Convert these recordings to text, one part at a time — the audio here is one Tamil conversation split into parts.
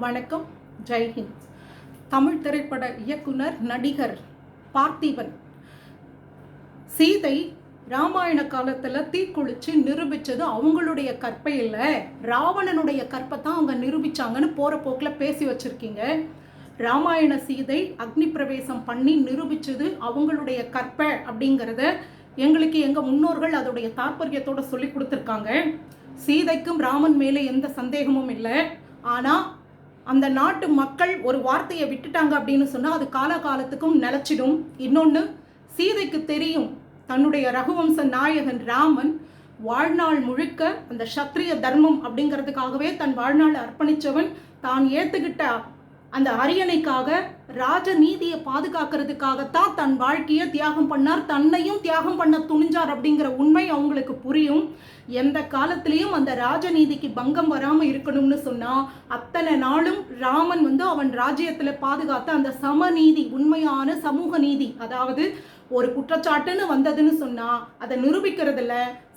வணக்கம் ஜெய்ஹிந்த் தமிழ் திரைப்பட இயக்குனர் நடிகர் பார்த்திபன். சீதை ராமாயண காலத்தில் தீக்குளிச்சு நிரூபித்தது அவங்களுடைய கற்பை இல்லை. ராவணனுடைய கற்பை தான் அவங்க நிரூபிச்சாங்கன்னு போகிற போக்கில் பேசி வச்சுருக்கீங்க. ராமாயண சீதை அக்னி பிரவேசம் பண்ணி நிரூபித்தது அவங்களுடைய கற்பை அப்படிங்கிறத எங்களுக்கு எங்கள் முன்னோர்கள் அதோடைய தாற்பயத்தோடு சொல்லி கொடுத்துருக்காங்க. சீதைக்கும் ராமன் மேலே எந்த சந்தேகமும் இல்லை. ஆனால் அந்த நாட்டு மக்கள் ஒரு வார்த்தையை விட்டுட்டாங்க அப்படின்னு சொன்னால் அது காலகாலத்துக்கும் நிலச்சிடும். இன்னொன்று சீதைக்கு தெரியும் தன்னுடைய ரகுவம்ச நாயகன் ராமன் வாழ்நாள் முழுக்க அந்த சத்திரிய தர்மம் அப்படிங்கிறதுக்காகவே தன் வாழ்நாள் அர்ப்பணித்தவன் தான் ஏற்றுக்கிட்ட அந்த அரியணைக்காக ராஜ நீதியை பாதுகாக்கிறதுக்காகத்தான் தன் வாழ்க்கையை தியாகம் பண்ணார் தன்னையும் தியாகம் பண்ண துணிஞ்சார் அப்படிங்கிற உண்மை அவங்களுக்கு புரியும். எந்த காலத்திலையும் அந்த ராஜநீதிக்கு பங்கம் வராமல் இருக்கணும்னு சொன்னால் அத்தனை நாளும் ராமன் வந்து அவன் ராஜ்யத்தில் பாதுகாத்த அந்த சமநீதி உண்மையான சமூக நீதி அதாவது ஒரு குற்றச்சாட்டுன்னு வந்ததுன்னு சொன்னால் அதை நிரூபிக்கிறதுல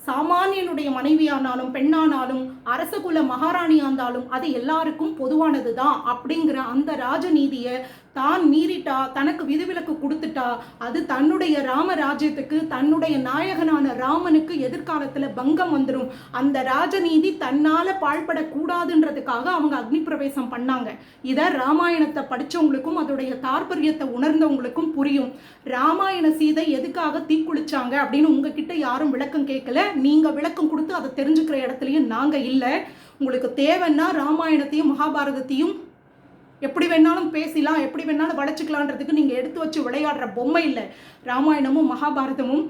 சாமானியனுடைய மனைவியானாலும் பெண்ணானாலும் அரசகுல மகாராணியா இருந்தாலும் அது எல்லாருக்கும் பொதுவானது தான் அப்படிங்கிற அந்த ராஜநீதியை தான் மீறிட்டா தனக்கு விதிவிலக்கு கொடுத்துட்டா அது தன்னுடைய ராமராஜ்யத்துக்கு தன்னுடைய நாயகனான ராமனுக்கு எதிர்காலத்தில் பங்கம் வந்துடும் அந்த ராஜநீதி தன்னால் பாழ்படக்கூடாதுன்றதுக்காக அவங்க அக்னி பிரவேசம் பண்ணாங்க. இதை ராமாயணத்தை படித்தவங்களுக்கும் அதோடைய தாற்பயத்தை உணர்ந்தவங்களுக்கும் புரியும். ராமாயண சீதை எதுக்காக தீக்குளிச்சாங்க அப்படின்னு உங்ககிட்ட யாரும் விளக்கம் கேட்கல. நீங்கள் விளக்கம் கொடுத்து அதை தெரிஞ்சுக்கிற இடத்துலையும் நாங்கள் இல்லை. உங்களுக்கு தேவைன்னா ராமாயணத்தையும் மகாபாரதத்தையும் எப்படி வேணாலும் பேசிலாம் எப்படி வேணாலும் வளைச்சிக்கலான்றதுக்கு நீங்கள் எடுத்து வச்சு விளையாடுற பொம்மை இல்லை. ராமாயணமும் மகாபாரதமும்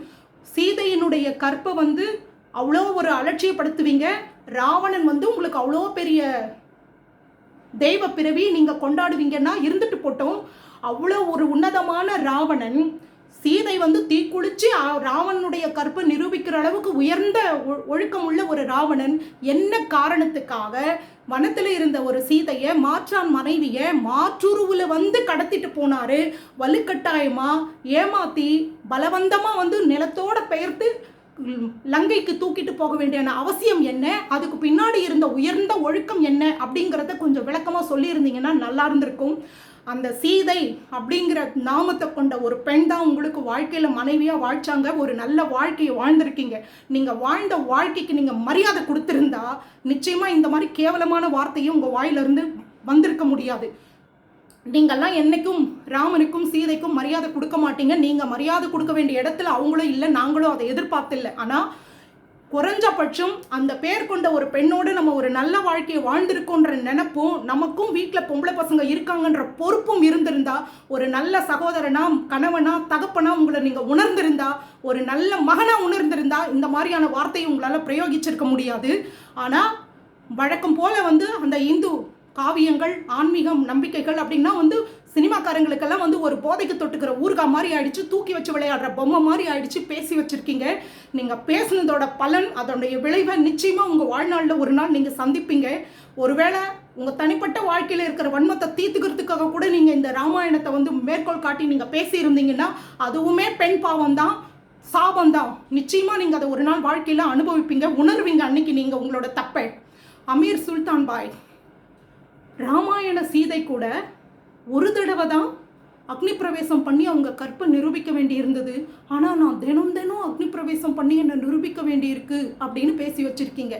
சீதையினுடைய கற்பை வந்து அவ்வளோ ஒரு அலட்சியப்படுத்துவீங்க. ராவணன் வந்து உங்களுக்கு அவ்வளோ பெரிய தெய்வ பிறவி நீங்கள் கொண்டாடுவீங்கன்னா இருந்துட்டு போட்டோம். அவ்வளோ ஒரு உன்னதமான ராவணன் சீதை வந்து தீக்குளிச்சு ராவணனுடைய கற்பை நிரூபிக்கிற அளவுக்கு உயர்ந்த ஒ- ஒழுக்கமுள்ள ஒரு ராவணன். என்ன காரணத்துக்காக? வனத்தில் இருந்த ஒரு சீதையை மாற்றான் மனைவியை மாற்றுருவில் வந்து கடத்திட்டு போனாரு. வலுக்கட்டாயமா ஏமாத்தி பலவந்தமாக வந்து நிலத்தோட பெயர்த்து லங்கைக்கு தூக்கிட்டு போக வேண்டிய அவசியம் என்ன? அதுக்கு பின்னாடி இருந்த உயர்ந்த ஒழுக்கம் என்ன? அப்படிங்கிறத கொஞ்சம் விளக்கமாக சொல்லியிருந்தீங்கன்னா நல்லா இருந்திருக்கும். அந்த சீதை அப்படிங்கிற நாமத்தை கொண்ட ஒரு பெண் தான் உங்களுக்கு வாழ்க்கையில் மனைவியாக வாழ்த்தாங்க ஒரு நல்ல வாழ்க்கையை வாழ்ந்திருக்கீங்க. நீங்கள் வாழ்ந்த வாழ்க்கைக்கு நீங்கள் மரியாதை கொடுத்துருந்தா நிச்சயமாக இந்த மாதிரி கேவலமான வார்த்தையும் உங்கள் வாயிலிருந்து வந்திருக்க முடியாது. நீங்கள்லாம் என்னைக்கும் ராமனுக்கும் சீதைக்கும் மரியாதை கொடுக்க மாட்டீங்க. நீங்கள் மரியாதை கொடுக்க வேண்டிய இடத்துல அவங்களும் இல்லை நாங்களும் அதை எதிர்பார்த்தில்லை. ஆனால் குறைஞ்சபட்சம் அந்த பேர் கொண்ட ஒரு பெண்ணோடு நம்ம ஒரு நல்ல வாழ்க்கையை வாழ்ந்திருக்கோன்ற நினைப்பும் நமக்கும் வீட்டில் பொம்பளை பசங்க இருக்காங்கன்ற பொறுப்பும் இருந்திருந்தா ஒரு நல்ல சகோதரனா கணவனா தகப்பனா உங்களை நீங்கள் உணர்ந்திருந்தா ஒரு நல்ல மகனா உணர்ந்திருந்தா இந்த மாதிரியான வார்த்தையை உங்களால் பிரயோகிச்சிருக்க முடியாது. ஆனால் வழக்கம் போல வந்து அந்த இந்து காவியங்கள் ஆன்மீகம் நம்பிக்கைகள் அப்படின்னா வந்து சினிமாக்காரங்களுக்கெல்லாம் வந்து ஒரு போதைக்கு தொட்டுக்கிற ஊர்கா மாதிரி ஆயிடுச்சு தூக்கி வச்சு விளையாடுற பொம்மை மாதிரி ஆயிடுச்சு பேசி வச்சிருக்கீங்க. நீங்கள் பேசுனதோட பலன் அதோடைய விளைவை நிச்சயமாக உங்கள் வாழ்நாளில் ஒரு நாள் நீங்கள் சந்திப்பீங்க. ஒருவேளை உங்கள் தனிப்பட்ட வாழ்க்கையில் இருக்கிற வன்மத்தை தீர்த்துக்கிறதுக்காக கூட நீங்கள் இந்த ராமாயணத்தை வந்து மேற்கோள் காட்டி நீங்கள் பேசியிருந்தீங்கன்னா அதுவுமே பெண் பாவம் தான் சாபம் தான். நிச்சயமாக நீங்கள் அதை ஒரு நாள் வாழ்க்கையில் அனுபவிப்பீங்க உணர்வீங்க அன்னைக்கு நீங்கள் உங்களோட தப்பை. அமீர் சுல்தான் பாய் ராமாயண சீதை கூட ஒரு தடவை தான் அக்னி பிரவேசம் பண்ணி அவங்க கற்பை நிரூபிக்க வேண்டி இருந்தது ஆனால் நான் தினம் தினம் அக்னி பிரவேசம் பண்ணி என்னை நிரூபிக்க வேண்டியிருக்கு அப்படின்னு பேசி வச்சிருக்கீங்க.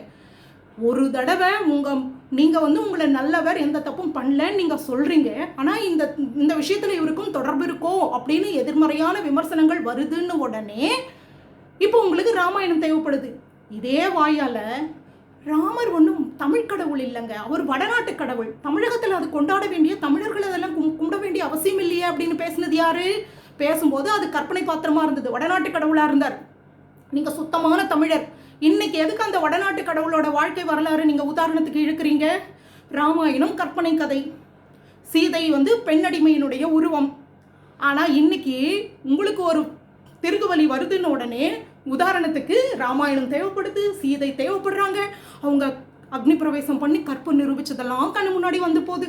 ஒரு தடவை உங்கள் நீங்கள் வந்து உங்களை நல்லவர் எந்த தப்பும் பண்ணலன்னு நீங்கள் சொல்கிறீங்க ஆனால் இந்த இந்த விஷயத்தில் இவருக்கும் தொடர்பு இருக்கோ அப்படின்னு எதிர்மறையான விமர்சனங்கள் வருதுன்னு உடனே இப்போ உங்களுக்கு ராமாயணம் தேவைப்படுது. இதே வாயால் ராமர் ஒன்றும் தமிழ் கடவுள் இல்லைங்க. அவர் வடநாட்டு கடவுள். தமிழகத்தில் அது கொண்டாட வேண்டிய தமிழர்கள் அதெல்லாம் கும் கும்பிட வேண்டிய அவசியம் இல்லையே அப்படின்னு பேசினது யாரு? பேசும்போது அது கற்பனை பாத்திரமா இருந்தது. வடநாட்டு கடவுளாக இருந்தார். நீங்கள் சுத்தமான தமிழர். இன்னைக்கு எதுக்கு அந்த வடநாட்டு கடவுளோட வாழ்க்கை வரலாறு நீங்கள் உதாரணத்துக்கு இழுக்கிறீங்க? ராமாயணம் கற்பனை கதை. சீதை வந்து பெண்ணடிமையினுடைய உருவம். ஆனால் இன்னைக்கு உங்களுக்கு ஒரு திருகுவலி வருதுன்னு உடனே உதாரணத்துக்கு ராமாயணம் தேவைப்படுது சீதை தேவைப்படுறாங்க. அவங்க அக்னி பிரவேசம் பண்ணி கற்பு நிரூபிச்சதெல்லாம் கண்ணு முன்னாடி வந்து போகுது.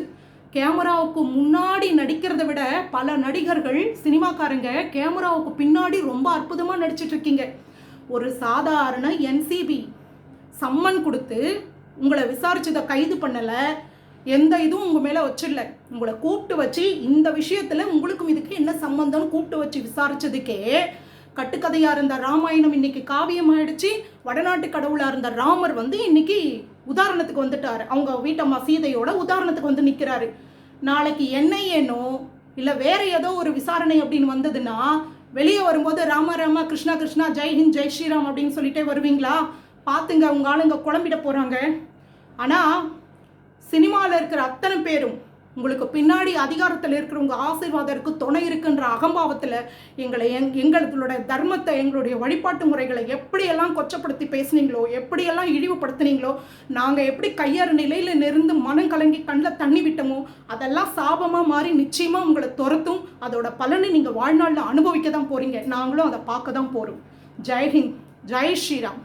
கேமராவுக்கு முன்னாடி நடிக்கிறத விட பல நடிகர்கள் சினிமாக்காரங்க கேமராவுக்கு பின்னாடி ரொம்ப அற்புதமாக நடிச்சிட்டு இருக்கீங்க. ஒரு சாதாரண என்சிபி சம்மன் கொடுத்து உங்களை விசாரிச்சதை கைது பண்ணலை எந்த இதுவும் உங்கள் மேலே வச்சிடல. உங்களை கூப்பிட்டு வச்சு இந்த விஷயத்தில் உங்களுக்கும் இதுக்கு என்ன சம்மந்தம்னு கூப்பிட்டு வச்சு விசாரிச்சதுக்கே கட்டுக்கதையாக இருந்த ராமாயணம் இன்னைக்கு காவியமாயிடுச்சு. வடநாட்டு கடவுளாக இருந்த ராமர் வந்து இன்னைக்கு உதாரணத்துக்கு வந்துட்டார். அவங்க வீட்டம்மா சீதையோட உதாரணத்துக்கு வந்து நிற்கிறாரு நாளைக்கு என்ஐஏனோ இல்லை வேற ஏதோ ஒரு விசாரணை அப்படின்னு வந்ததுன்னா வெளியே வரும்போது ராம ராமா கிருஷ்ணா கிருஷ்ணா ஜெய் ஹிந்த் ஜெய் ஸ்ரீராம் அப்படின்னு சொல்லிட்டே வருவீங்களா? பார்த்துங்க உங்க ஆளுங்க குழம்பிட போகிறாங்க ஆனால் சினிமாவில் இருக்கிற அத்தனை பேரும் உங்களுக்கு பின்னாடி அதிகாரத்தில் இருக்கிறவங்க ஆசீர்வாதருக்கு துணை இருக்குன்ற அகம்பாவத்தில் எங்களை எங் எங்களோட தர்மத்தை எங்களுடைய வழிபாட்டு முறைகளை எப்படியெல்லாம் கொச்சப்படுத்தி பேசுனீங்களோ எப்படியெல்லாம் இழிவுபடுத்துனீங்களோ நாங்கள் எப்படி கையாறு நிலையில் நிருந்து மனம் கலங்கி கண்ணில் தண்ணி விட்டோமோ அதெல்லாம் சாபமாக மாறி நிச்சயமாக உங்களை துரத்தும். அதோட பலனை நீங்கள் வாழ்நாளில் அனுபவிக்க தான் போகிறீங்க நாங்களும் அதை பார்க்க தான் போகிறோம் ஜெய்ஹிந்த் ஜெய் ஸ்ரீராம்.